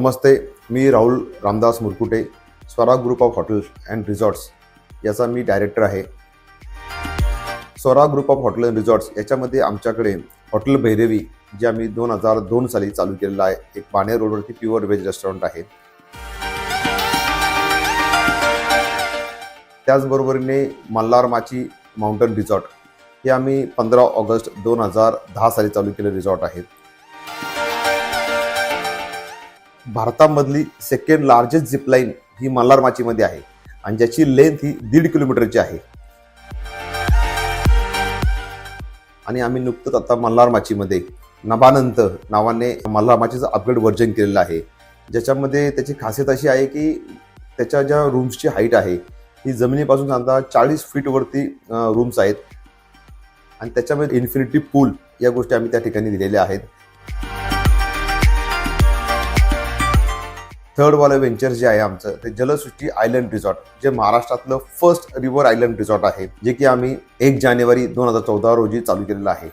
Namaste me Rahul Ramdas Murkute Swara group of hotels and resorts याचा मी director आहे. Swara group of hotel and resorts याच्यामध्ये आमच्याकडे hotel Bhairavi जे आम्ही दोन हजार दोन साली चालू केलेलं आहे एक पाणे रोडवरती प्युअर व्हेज रेस्टॉरंट आहे. त्याचबरोबरीने मल्हार माची माउंटन रिसॉर्ट हे आम्ही पंधरा ऑगस्ट दोन हजार दहा साली चालू केलेलं रिसॉर्ट आहे. भारतामधली सेकंड लार्जेस्ट झिपलाईन ही मल्हार माचीमध्ये आहे आणि ज्याची लेंथ ही दीड किलोमीटरची आहे. आणि आम्ही नुकतंच आता मल्हार माचीमध्ये नभानंत नावाने मल्हार माचीचं अपग्रेड व्हर्जन केलेलं आहे. ज्याच्यामध्ये त्याची खासियत अशी आहे की त्याच्या ज्या रूम्सची हाईट आहे ही जमिनीपासून साधारण चाळीस फीटवरती रूम्स आहेत. आणि त्याच्यामध्ये इन्फिनिटी पूल या गोष्टी आम्ही त्या ठिकाणी दिलेल्या आहेत. थर्ड वाला व्हेंचर जे आहे आमचं ते जलसृष्टी आयलंड रिसॉर्ट जे महाराष्ट्रातलं फर्स्ट रिव्हर आयलंड रिसॉर्ट आहे जे की आम्ही एक जानेवारी दोन हजार चौदा रोजी चालू केलेलं आहे.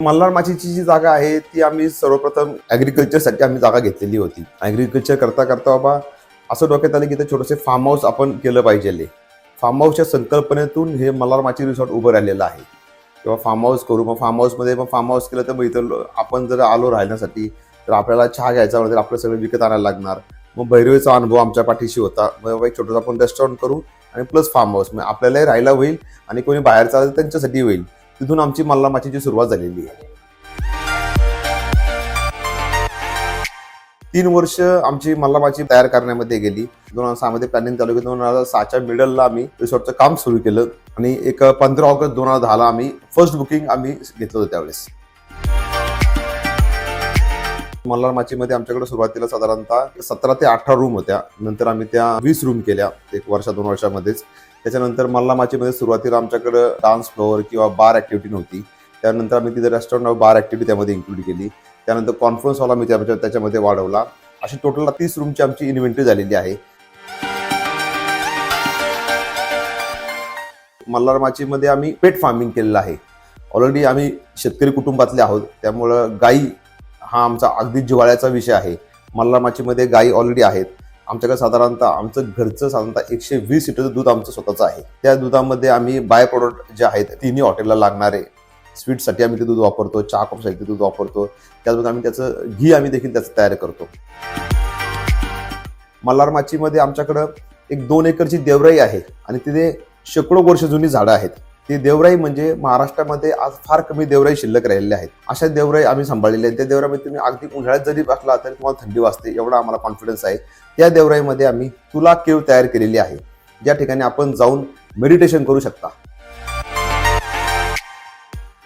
मल्हार माचीची जी जागा आहे ती आम्ही सर्वप्रथम ॲग्रिकल्चरसाठी आम्ही जागा घेतलेली होती. ॲग्रिकल्चर करता करता बाबा असं डोक्यात आलं की ते छोटंसे फार्म हाऊस आपण केलं पाहिजे फार्म हाऊसच्या संकल्पनेतून हे मल्हार माची रिसॉर्ट उभं राहिलेलं आहे. किंवा फार्म हाऊस करू मग फार्म हाऊसमध्ये मग फार्म हाऊस केलं तर मग इथं आपण जर आलो राहण्यासाठी तर आपल्याला चहा घ्यायचा म्हणजे आपलं सगळं विकत आणायला लागणार. मग भैरवीचा अनुभव आमच्या पाठीशी होता. मग बाबा एक छोटंसं आपण रेस्टॉरंट करू आणि प्लस फार्म हाऊस मग आपल्यालाही राहायला होईल आणि कोणी बाहेर चालेल तर त्यांच्यासाठी होईल. तिथून आमची मल्लामाचीची सुरुवात झालेली आहे. तीन वर्ष आमची मल्लामाची तयार करण्यामध्ये गेली. दोन हजार सहामध्ये प्लॅनिंग चालू केली. दोन हजार सहाच्या मिडलला आम्ही रिसॉर्टचं काम सुरू केलं. आणि एक पंधरा ऑगस्ट दोन हजार दहाला आम्ही फर्स्ट बुकिंग आम्ही घेतलं होतं त्यावेळेस. मल्हार माचीमध्ये आमच्याकडे सुरुवातीला साधारणतः सतरा ते अठरा रूम होत्या. नंतर आम्ही त्या वीस रूम केल्या एक वर्षा दोन वर्षामध्येच. त्याच्यानंतर मल्हार माचीमध्ये सुरुवातीला आमच्याकडे डान्स फ्लोअर किंवा बार ॲक्टिव्हिटी नव्हती. त्यानंतर आम्ही तिथे रेस्टॉरंट बार ॲक्टिव्हिटी त्यामध्ये इन्क्लूड केली. त्यानंतर कॉन्फरन्स हॉल आम्ही त्याच्या त्याच्यामध्ये वाढवला. अशी टोटल तीस रूमची आमची इन्व्हेंटरी झालेली आहे. मल्हार माचीमध्ये आम्ही पेट फार्मिंग केलेलं आहे. ऑलरेडी आम्ही शेतकरी कुटुंबातले आहोत. त्यामुळं गाई हा आमचा अगदी जिव्हाळ्याचा विषय आहे. मल्हार माचीमध्ये ऑलरेडी आहेत. आमच्याकडे साधारणतः आमचं घरचं साधारणतः एकशे वीस लिटरचं दूध आमचं स्वतःचं आहे. त्या दुधामध्ये आम्ही बाय प्रोडक्ट जे आहेत तिन्ही हॉटेलला लागणारे स्वीटसाठी आम्ही ते दूध वापरतो चहा कॉफीसाठी ते दूध वापरतो. त्याचबरोबर आम्ही त्याचं घी आम्ही देखील त्याचं तयार करतो. मल्हार माचीमध्ये आमच्याकडं एक दोन एकरची देवराई आहे आणि तिथे शेकडो वर्ष जुनी झाडं आहेत. ती देवराई म्हणजे महाराष्ट्रामध्ये आज फार कमी देवराई शिल्लक राहिलेल्या आहेत. अशा देवराई आम्ही सांभाळलेल्या आहेत. त्या देवराईमध्ये तुम्ही अगदी उन्हाळ्यात जरी बसला तरी तुम्हाला थंडी वाजते एवढा आम्हाला कॉन्फिडन्स आहे. त्या देवराईमध्ये आम्ही तुला केव तयार केलेली आहे. ज्या ठिकाणी आपण जाऊन मेडिटेशन करू शकता.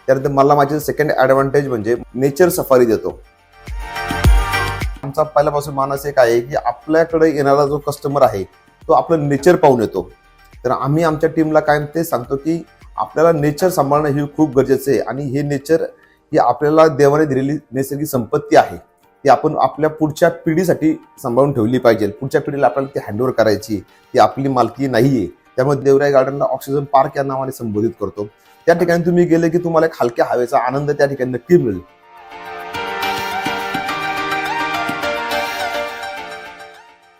त्यानंतर मला माझे सेकंड ऍडव्हान्टेज म्हणजे नेचर सफारी देतो. आमचा पहिल्यापासून मानस एक आहे की आपल्याकडे येणारा जो कस्टमर आहे तो आपलं नेचर पाहून येतो. तर आम्ही आमच्या टीमला कायम ते सांगतो की आपल्याला नेचर सांभाळणं हे खूप गरजेचं आहे. आणि हे नेचर ही आपल्याला देवाने दिलेली नैसर्गिक संपत्ती आहे. ती आपण आपल्या पुढच्या पिढीसाठी सांभाळून ठेवली पाहिजे. पुढच्या पिढीला आपल्याला ती हँडओव्हर करायची ती आपली मालकी नाही आहे त्यामुळे देवराई गार्डनला ऑक्सिजन पार्क या नावाने संबोधित करतो. त्या ठिकाणी तुम्ही गेले की तुम्हाला एक हलक्या हवेचा आनंद त्या ठिकाणी नक्की मिळेल.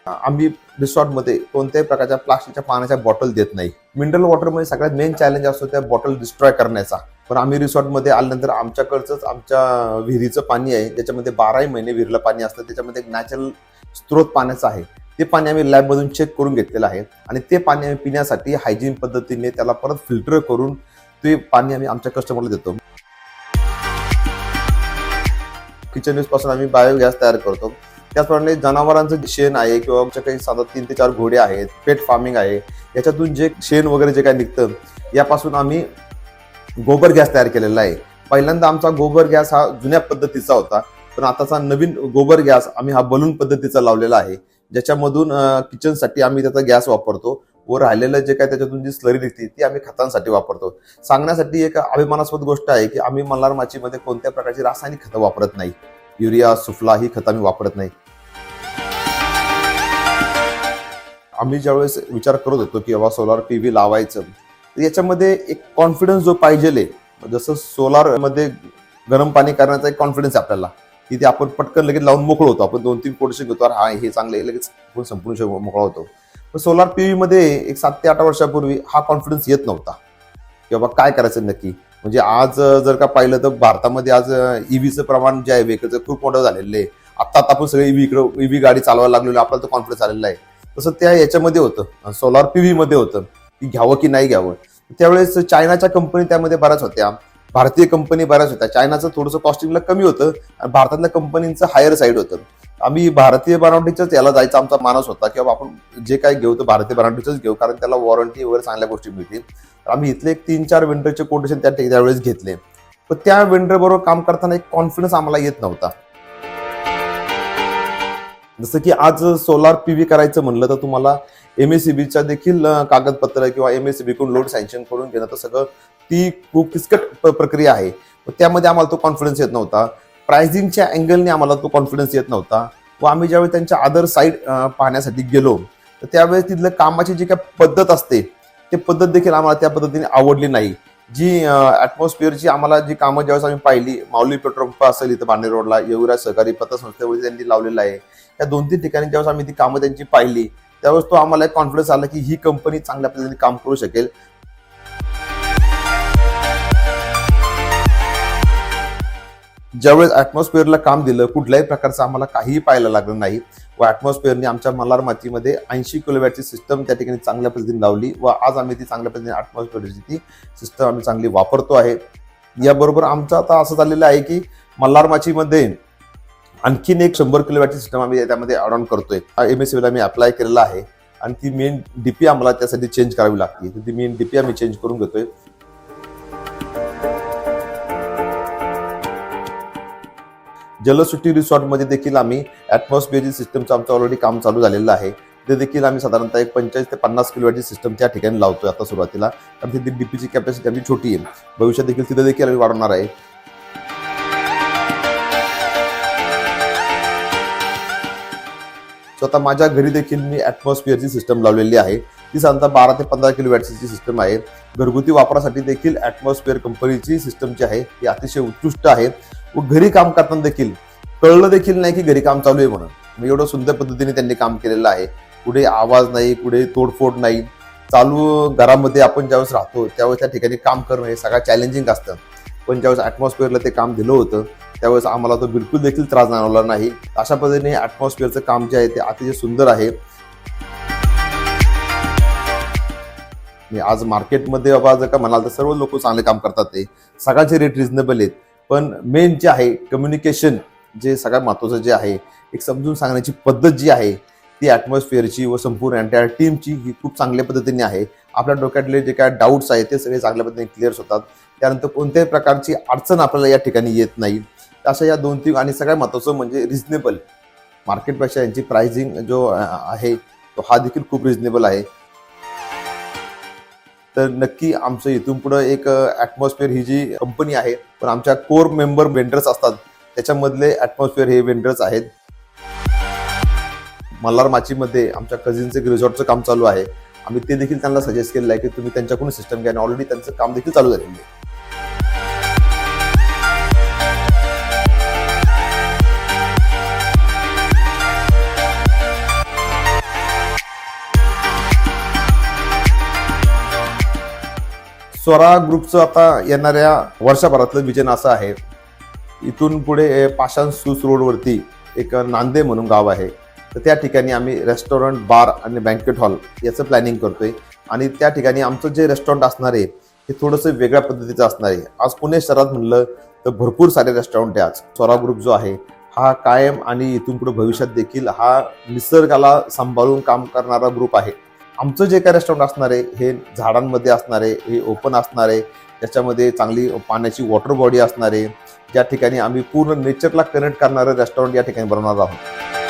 आम्ही रिसॉर्टमध्ये कोणत्याही प्रकारच्या प्लास्टिकच्या पाण्याच्या बॉटल देत नाही. मिनरल वॉटरमध्ये सगळ्यात मेन चॅलेंज असतो त्या बॉटल डिस्ट्रॉय करण्याचा. पण आम्ही रिसॉर्टमध्ये आल्यानंतर आमच्याकडचंच आमच्या विहिरीचं पाणी आहे ज्याच्यामध्ये बाराही महिने विहिरीला पाणी असतं त्याच्यामध्ये एक नॅचरल स्त्रोत पाण्याचं आहे. ते पाणी आम्ही लॅबमधून चेक करून घेतलेलं आहे आणि ते पाणी आम्ही पिण्यासाठी हायजीन पद्धतीने त्याला परत फिल्टर करून ते पाणी आम्ही आमच्या कस्टमरला देतो. किचन यूजपासून आम्ही बायोगॅस तयार करतो. त्याचप्रमाणे जनावरांचं शेण आहे किंवा आमच्या काही साधा तीन ते चार घोडे आहेत पेट फार्मिंग आहे याच्यातून जे शेण वगैरे जे काय निघतं यापासून आम्ही गोबर गॅस तयार केलेला आहे. पहिल्यांदा आमचा गोबर गॅस हा जुन्या पद्धतीचा होता पण आताचा नवीन गोबर गॅस आम्ही हा बलून पद्धतीचा लावलेला आहे. ज्याच्यामधून किचनसाठी आम्ही त्याचा गॅस वापरतो व राहिलेलं जे काय त्याच्यातून जी स्लरी निघते ती आम्ही खतांसाठी वापरतो. सांगण्यासाठी एक अभिमानास्पद गोष्ट आहे की आम्ही मल्हार माचीमध्ये कोणत्या प्रकारची रासायनिक खतं वापरत नाही. युरिया सुफला ही खतं आम्ही वापरत नाही. आम्ही ज्यावेळेस विचार करत होतो की बाबा सोलार पी व्ही लावायचं तर याच्यामध्ये एक कॉन्फिडन्स जो पाहिजे जसं सोलारमध्ये गरम पाणी करण्याचा एक कॉन्फिडन्स आहे आपल्याला की ते आपण पटकन लगेच लावून मोकळं होतो. आपण दोन तीन कोटेशन घेतो हा हे चांगलं आहे लगेच आपण संपूर्ण मोकळा होतो. पण सोलार पी व्हीमध्ये एक सात ते आठ वर्षापूर्वी हा कॉन्फिडन्स येत नव्हता. की बाबा काय करायचं नक्की? म्हणजे आज जर का पाहिलं तर भारतामध्ये आज ईव्हीचं प्रमाण जे आहे व्हेकलचं खूप मोठं झालेलं आहे. आत्ता आता आपण सगळे ईव्ही इकडं ईव्ही गाडी चालवायला लागलेलो आपल्याला तो कॉन्फिडन्स आलेला आहे. तसं त्या याच्यामध्ये होतं. सोलार पी मध्ये होतं. की घ्यावं की नाही घ्यावं. त्यावेळेस चायनाच्या कंपनी त्यामध्ये बऱ्याच होत्या. भारतीय कंपनी बऱ्याच होत्या. चायनाचं थोडंसं कॉस्टिंगला कमी होतं. आणि भारतातल्या कंपनीचं हायर साईड होतं. आम्ही भारतीय बनावटीच्याच याला जायचा आमचा मानस होता. किंवा आपण जे काही घेऊ तर भारतीय बनावटीचंच घेऊ. कारण त्याला वॉरंटी वगैरे चांगल्या गोष्टी मिळतील. तर आम्ही इथले एक तीन चार वेंडरचे कोटेशन त्या त्यावेळेस घेतले. पण त्या विंडरबरोबर काम करताना एक कॉन्फिडन्स आम्हाला येत नव्हता. जसं की आज सोलार पी व्ही करायचं म्हणलं तर तुम्हाला एम एस बीच्या देखील कागदपत्र किंवा एम एस सी कडून लोड सँक्शन करून घेणं तर सगळं ती खूप किचकट प्रक्रिया आहे. त्यामध्ये आम्हाला तो कॉन्फिडन्स येत नव्हता. प्राइसिंगच्या अँगलने आम्हाला तो कॉन्फिडन्स येत नव्हता. व आम्ही ज्यावेळी त्यांच्या अदर साईड पाहण्यासाठी गेलो तर त्यावेळेस तिथलं कामाची जी काय पद्धत असते ते पद्धत देखील आम्हाला त्या पद्धतीने आवडली नाही. जी ॲटमॉस्फिअरची आम्हाला जी कामं ज्यावेळेस आम्ही पाहिली माऊली पेट्रोल पंप असेल इथं बांडे रोडला येवरा सहकारी पतसंस्थेवर त्यांनी लावलेलं आहे या दोन तीन ठिकाणी ज्यावेळेस आम्ही ती कामं त्यांची पाहिली त्यावेळेस तो आम्हाला एक कॉन्फिडन्स आला की ही कंपनी चांगल्या पद्धतीने काम करू शकेल. ज्यावेळेस ॲटमॉस्फिअरला काम दिलं कुठल्याही प्रकारचं आम्हाला काहीही पाहायला लागलं नाही. व ॲटमॉस्फिअरने आमच्या मल्हार मातीमध्ये ऐंशी किलोवॅटची सिस्टम त्या ठिकाणी चांगल्या पद्धतीने लावली. व आज आम्ही ती चांगल्या पद्धतीने ॲटमॉस्फिअरची ती सिस्टम आम्ही चांगली वापरतो आहे. याबरोबर आमचं आता असं झालेलं आहे की मल्हार माचीमध्ये आणखीन एक शंभर किलोवॅटची सिस्टम आम्ही त्यामध्ये ॲड ऑन करतोय. एम एस सीला मी अप्लाय केलेला आहे. आणि ती मेन डीपी आम्हाला त्यासाठी चेंज करावी लागते. तर ती मेन डीपी आम्ही चेंज करून घेतोय. जलसुट्टी रिसॉर्टमध्ये देखील आम्ही ॲटमॉस्फिअरची सिस्टमचं आमचं ऑलरेडी काम चालू झालेलं आहे. ते देखील आम्ही साधारणतः एक पंचेचाळीस ते पन्नास किलोवॅटची सिस्टम त्या ठिकाणी लावतो आता सुरुवातीला. कारण तिथे डीपीची कॅपॅसिटी आमची छोटी आहे. भविष्यात देखील तिथे देखील आम्ही वाढवणार आहे. सो आता माझ्या घरी देखील मी ॲटमॉस्फिअरची सिस्टम लावलेली आहे. ती साधारणतः बारा ते पंधरा किलो वॅटची सिस्टम आहे. घरगुती वापरासाठी देखील ॲटमॉस्फिअर कंपनीची सिस्टम जी आहे ती अतिशय उत्कृष्ट आहे. व घरी काम करताना देखील कळलं देखील नाही की घरी काम चालू आहे म्हणून. मी एवढं सुंदर पद्धतीने त्यांनी काम केलेलं आहे. कुठे आवाज नाही कुठे तोडफोड नाही. चालू घरामध्ये आपण ज्यावेळेस राहतो त्यावेळेस त्या ठिकाणी काम करणं हे सगळं चॅलेंजिंग असतं. पण ज्यावेळेस ॲटमॉस्फिअरला ते काम दिलं होतं त्यावेळेस आम्हाला तो बिलकुल देखील त्रास जाणवला नाही. अशा पद्धतीने ॲटमॉस्फिअरचं काम जे आहे ते अतिशय सुंदर आहे. मी आज मार्केटमध्ये बाबा जर का म्हणाल तर सर्व लोक चांगले काम करतात ते. सगळ्यांचे रेट रिझनेबल आहेत. पण मेन जे आहे कम्युनिकेशन जे सगळ्यात महत्त्वाचं जे आहे एक समजून सांगण्याची पद्धत जी आहे ती ॲटमॉस्फिअरची व संपूर्ण एंटायर टीमची ही खूप चांगल्या पद्धतीने आहे. आपल्या डोक्यातले जे काय डाऊट्स आहेत ते सगळे चांगल्या पद्धतीने क्लिअर्स होतात. त्यानंतर कोणत्याही प्रकारची अडचण आपल्याला या ठिकाणी येत नाही. अशा या दोन तीन आणि सगळ्यात महत्त्वाचं म्हणजे रिझनेबल मार्केटपेक्षा यांची प्राइसिंग जो आहे तो हा देखील खूप रिझनेबल आहे. तर नक्की आमचं इथून पुढं एक ॲटमॉस्फिअर ही जी कंपनी आहे पण आमच्या कोर मेंबर वेंडर्स असतात. त्याच्यामधले ॲटमॉस्फिअर हे वेंडर्स आहेत. मल्हार माचीमध्ये आमच्या कझिनचं एक रिझॉर्टचं काम चालू आहे. आम्ही ते देखील त्यांना सजेस्ट केलेलं आहे की तुम्ही त्यांच्याकडून सिस्टम घ्या. आणि ऑलरेडी त्यांचं काम देखील चालू झालेलं आहे. स्वरा ग्रुपचं आता येणाऱ्या वर्षभरातलं विजन असं आहे. इथून पुढे पाषाण सूस रोडवरती एक नांदे म्हणून गाव आहे. तर त्या ठिकाणी आम्ही रेस्टॉरंट बार आणि बँकेट हॉल याचं प्लॅनिंग करतोय. आणि त्या ठिकाणी आमचं जे रेस्टॉरंट असणार आहे हे थोडंसं वेगळ्या पद्धतीचं असणार आहे. आज पुणे शहरात म्हणलं तर भरपूर सारे रेस्टॉरंट आहे आज. स्वरा ग्रुप जो आहे हा कायम आणि इथून पुढे भविष्यात देखील हा निसर्गाला सांभाळून काम करणारा ग्रुप आहे. आमचं जे काय रेस्टॉरंट असणार आहे हे झाडांमध्ये असणार आहे हे ओपन असणार आहे त्याच्यामध्ये चांगली पाण्याची वॉटर बॉडी असणार आहे. ज्या ठिकाणी आम्ही पूर्ण नेचरला कनेक्ट करणारं रेस्टॉरंट या ठिकाणी बनवणार आहोत.